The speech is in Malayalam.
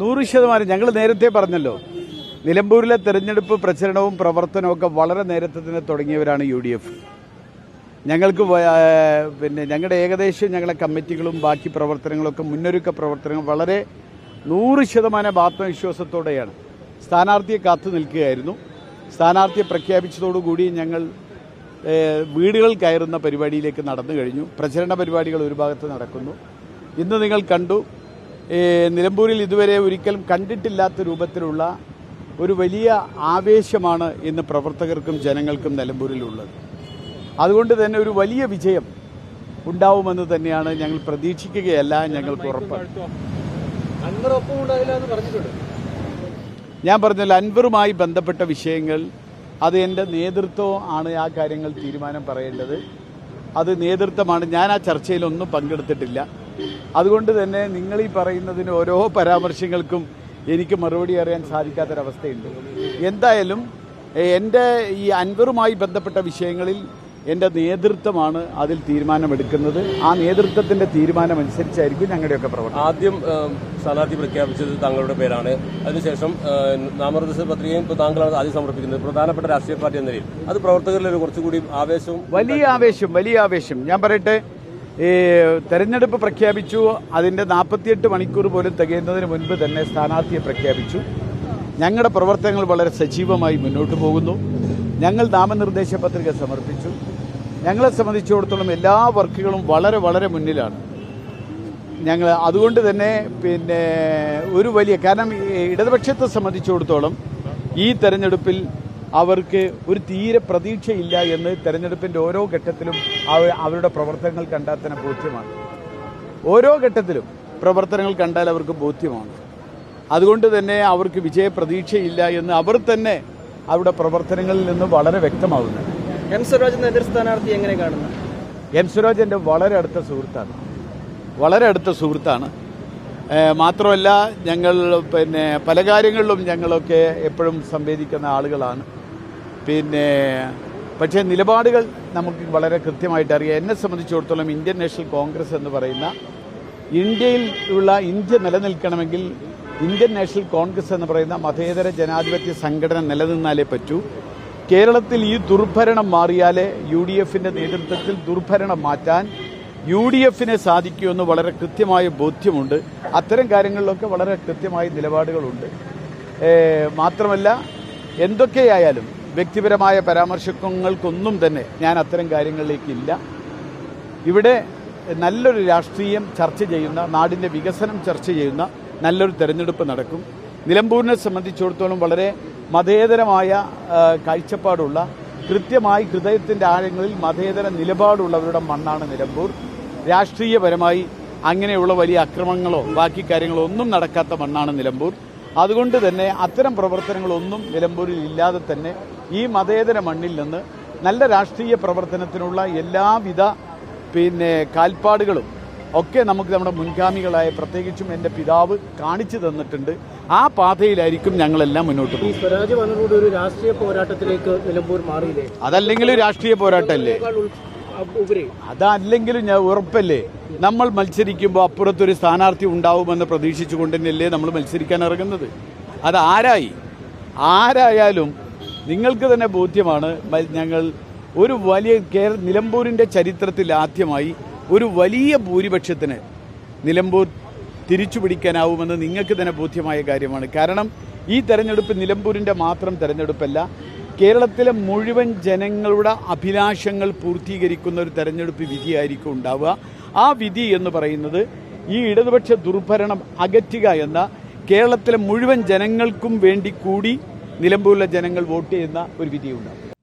നൂറ് ശതമാനം ഞങ്ങൾ നേരത്തെ പറഞ്ഞല്ലോ. നിലമ്പൂരിലെ തെരഞ്ഞെടുപ്പ് പ്രചരണവും പ്രവർത്തനവും ഒക്കെ വളരെ നേരത്തെ തന്നെ തുടങ്ങിയവരാണ് യു ഡി എഫ്. ഞങ്ങൾക്ക് പിന്നെ ഞങ്ങളുടെ ഏകദേശം ഞങ്ങളുടെ കമ്മിറ്റികളും ബാക്കി പ്രവർത്തനങ്ങളൊക്കെ മുന്നൊരുക്ക പ്രവർത്തനങ്ങൾ വളരെ നൂറ് ശതമാനം ആത്മവിശ്വാസത്തോടെയാണ്. സ്ഥാനാർത്ഥിയെ കാത്തു നിൽക്കുകയായിരുന്നു. സ്ഥാനാർത്ഥിയെ പ്രഖ്യാപിച്ചതോടുകൂടി ഞങ്ങൾ വീടുകൾ കയറുന്ന പരിപാടിയിലേക്ക് നടന്നു കഴിഞ്ഞു. പ്രചരണ പരിപാടികൾ ഒരു ഭാഗത്ത് നടക്കുന്നു. ഇന്ന് നിങ്ങൾ കണ്ടു നിലമ്പൂരിൽ ഇതുവരെ ഒരിക്കലും കണ്ടിട്ടില്ലാത്ത രൂപത്തിലുള്ള ഒരു വലിയ ആവേശമാണ് ഇന്ന് പ്രവർത്തകർക്കും ജനങ്ങൾക്കും നിലമ്പൂരിലുള്ളത്. അതുകൊണ്ട് തന്നെ ഒരു വലിയ വിജയം ഉണ്ടാവുമെന്ന് തന്നെയാണ് ഞങ്ങൾ പ്രതീക്ഷിക്കുകയല്ല ഞങ്ങൾക്ക് ഉറപ്പാണ് പറഞ്ഞിട്ടുണ്ട്. ഞാൻ പറഞ്ഞല്ലോ അൻവറുമായി ബന്ധപ്പെട്ട വിഷയങ്ങൾ അത് എന്റെ നേതൃത്വം ആണ് ആ കാര്യങ്ങൾ തീരുമാനം പറയേണ്ടത്. അത് നേതൃത്വമാണ് ഞാൻ ആ ചർച്ചയിലൊന്നും പങ്കെടുത്തിട്ടില്ല. അതുകൊണ്ട് തന്നെ നിങ്ങൾ ഈ പറയുന്നതിന് ഓരോ പരാമർശങ്ങൾക്കും എനിക്ക് മറുപടി അറിയാൻ സാധിക്കാത്തൊരവസ്ഥയുണ്ട്. എന്തായാലും എന്റെ ഈ അൻവറുമായി ബന്ധപ്പെട്ട വിഷയങ്ങളിൽ എന്റെ നേതൃത്വമാണ് അതിൽ തീരുമാനമെടുക്കുന്നത്. ആ നേതൃത്വത്തിന്റെ തീരുമാനമനുസരിച്ചായിരിക്കും ഞങ്ങളുടെയൊക്കെ പ്രവർത്തനം. ആദ്യം സ്ഥാനാർത്ഥി പ്രഖ്യാപിച്ചത് താങ്കളുടെ പേരാണ്. അതിനുശേഷം നാമനിർദ്ദേശ പത്രികയും ഇപ്പോൾ താങ്കളാണ് ആദ്യം സമർപ്പിക്കുന്നത്. പ്രധാനപ്പെട്ട രാഷ്ട്രീയ പാർട്ടി എന്ന നിലയിൽ. അത് പ്രവർത്തകരിലൊരു കുറച്ചുകൂടി ആവേശവും വലിയ ആവേശം വലിയ ആവേശം. ഞാൻ പറയട്ടെ ഈ തെരഞ്ഞെടുപ്പ് പ്രഖ്യാപിച്ചു. അതിന്റെ നാൽപ്പത്തിയെട്ട് മണിക്കൂർ പോലും തികയുന്നതിന് മുൻപ് തന്നെ സ്ഥാനാർത്ഥിയെ പ്രഖ്യാപിച്ചു. ഞങ്ങളുടെ പ്രവർത്തനങ്ങൾ വളരെ സജീവമായി മുന്നോട്ട് പോകുന്നു. ഞങ്ങൾ നാമനിർദ്ദേശ പത്രിക സമർപ്പിച്ചു. ഞങ്ങളെ സംബന്ധിച്ചിടത്തോളം എല്ലാ വർക്കുകളും വളരെ വളരെ മുന്നിലാണ്. ഞങ്ങൾ അതുകൊണ്ട് തന്നെ പിന്നെ ഒരു വലിയ കാരണം ഇടതുപക്ഷത്തെ സംബന്ധിച്ചിടത്തോളം ഈ തെരഞ്ഞെടുപ്പിൽ അവർക്ക് ഒരു തീരെ പ്രതീക്ഷയില്ല എന്ന് തെരഞ്ഞെടുപ്പിന്റെ ഓരോ ഘട്ടത്തിലും അവ- അവരുടെ പ്രവർത്തനങ്ങൾ കണ്ടാൽ തന്നെ ബോധ്യമാണ്. ഓരോ ഘട്ടത്തിലും പ്രവർത്തനങ്ങൾ കണ്ടാൽ അവർക്ക് ബോധ്യമാണ്. അതുകൊണ്ട് തന്നെ അവർക്ക് വിജയ പ്രതീക്ഷയില്ല എന്ന് അവർ തന്നെ അവരുടെ പ്രവർത്തനങ്ങളിൽ നിന്ന് വളരെ വ്യക്തമാകുന്നു എം സ്വരാജ് എന്ന എതിർ സ്ഥാനാർത്ഥി എങ്ങനെ കാണുന്നു? എം സുരാജ് എന്റെ വളരെ അടുത്ത സുഹൃത്താണ്. വളരെ അടുത്ത സുഹൃത്താണ്. മാത്രമല്ല ഞങ്ങൾ പിന്നെ പല കാര്യങ്ങളിലും ഞങ്ങളൊക്കെ എപ്പോഴും സംവേദിക്കുന്ന ആളുകളാണ്. പിന്നെ പക്ഷേ നിലപാടുകൾ നമുക്ക് വളരെ കൃത്യമായിട്ട് അറിയാം. എന്നെ സംബന്ധിച്ചിടത്തോളം ഇന്ത്യൻ നാഷണൽ കോൺഗ്രസ് എന്ന് പറയുന്ന ഇന്ത്യയിൽ ഉള്ള ഇന്ത്യ നിലനിൽക്കണമെങ്കിൽ ഇന്ത്യൻ നാഷണൽ കോൺഗ്രസ് എന്ന് പറയുന്ന മതേതര ജനാധിപത്യ സംഘടന നിലനിന്നാലേ പറ്റൂ. കേരളത്തിൽ ഈ ദുർഭരണം മാറിയാലേ യു ഡി എഫിന്റെ നേതൃത്വത്തിൽ ദുർഭരണം മാറ്റാൻ യു ഡി എഫിനെ സാധിക്കുമെന്ന് വളരെ കൃത്യമായ ബോധ്യമുണ്ട്. അത്തരം കാര്യങ്ങളിലൊക്കെ വളരെ കൃത്യമായ നിലപാടുകളുണ്ട്. മാത്രമല്ല എന്തൊക്കെയായാലും വ്യക്തിപരമായ പരാമർശങ്ങൾക്കൊന്നും തന്നെ ഞാൻ അത്തരം കാര്യങ്ങളിലേക്കില്ല. ഇവിടെ നല്ലൊരു രാഷ്ട്രീയം ചർച്ച ചെയ്യുന്ന നാടിന്റെ വികസനം ചർച്ച ചെയ്യുന്ന നല്ലൊരു തെരഞ്ഞെടുപ്പ് നടക്കും. നിലമ്പൂരിനെ സംബന്ധിച്ചിടത്തോളം വളരെ മതേതരമായ കാഴ്ചപ്പാടുള്ള കൃത്യമായി ഹൃദയത്തിന്റെ ആഴങ്ങളിൽ മതേതര നിലപാടുള്ളവരുടെ മണ്ണാണ് നിലമ്പൂർ. രാഷ്ട്രീയപരമായി അങ്ങനെയുള്ള വലിയ അക്രമങ്ങളോ ബാക്കി കാര്യങ്ങളോ ഒന്നും നടക്കാത്ത മണ്ണാണ് നിലമ്പൂർ. അതുകൊണ്ട് തന്നെ അത്തരം പ്രവർത്തനങ്ങളൊന്നും നിലമ്പൂരിൽ ഇല്ലാതെ തന്നെ ഈ മതേതര മണ്ണിൽ നിന്ന് നല്ല രാഷ്ട്രീയ പ്രവർത്തനത്തിനുള്ള എല്ലാവിധ പിന്നെ കാൽപ്പാടുകളും ഒക്കെ നമുക്ക് നമ്മുടെ മുൻഗാമികളായ പ്രത്യേകിച്ചും എന്റെ പിതാവ് കാണിച്ചു തന്നിട്ടുണ്ട്. ആ പാതയിലായിരിക്കും ഞങ്ങളെല്ലാം മുന്നോട്ട് പോകും സ്വരാജ് വന്നതോടെ ഒരു രാഷ്ട്രീയ പോരാട്ടത്തിലേക്ക് നിലമ്പൂർ മാറിയില്ലേ? അതല്ലെങ്കിലും രാഷ്ട്രീയ പോരാട്ടമല്ലേ? അതല്ലെങ്കിലും ഞാൻ ഉറപ്പല്ലേ? നമ്മൾ മത്സരിക്കുമ്പോൾ അപ്പുറത്തൊരു സ്ഥാനാർത്ഥി ഉണ്ടാവുമെന്ന് പ്രതീക്ഷിച്ചുകൊണ്ട് തന്നെയല്ലേ നമ്മൾ മത്സരിക്കാൻ ഇറങ്ങുന്നത്? അത് ആരായി? ആരായാലും നിങ്ങൾക്ക് തന്നെ ബോധ്യമാണ് ഞങ്ങൾ ഒരു വലിയ കേര നിലമ്പൂരിന്റെ ചരിത്രത്തിൽ ആദ്യമായി ഒരു വലിയ ഭൂരിപക്ഷത്തിന് നിലമ്പൂർ തിരിച്ചു പിടിക്കാനാവുമെന്ന് നിങ്ങൾക്ക് തന്നെ ബോധ്യമായ കാര്യമാണ്. കാരണം ഈ തെരഞ്ഞെടുപ്പ് നിലമ്പൂരിന്റെ മാത്രം തെരഞ്ഞെടുപ്പല്ല കേരളത്തിലെ മുഴുവൻ ജനങ്ങളുടെ അഭിലാഷങ്ങൾ പൂർത്തീകരിക്കുന്ന ഒരു തെരഞ്ഞെടുപ്പ് വിധിയായിരിക്കും ഉണ്ടാവുക. ആ വിധി എന്ന് പറയുന്നത് ഈ ഇടതുപക്ഷ ദുർഭരണം അകറ്റുക എന്ന കേരളത്തിലെ മുഴുവൻ ജനങ്ങൾക്കും വേണ്ടി കൂടി നിലമ്പൂരിലെ ജനങ്ങൾ വോട്ട് ചെയ്യുന്ന ഒരു വിധിയുണ്ടാവും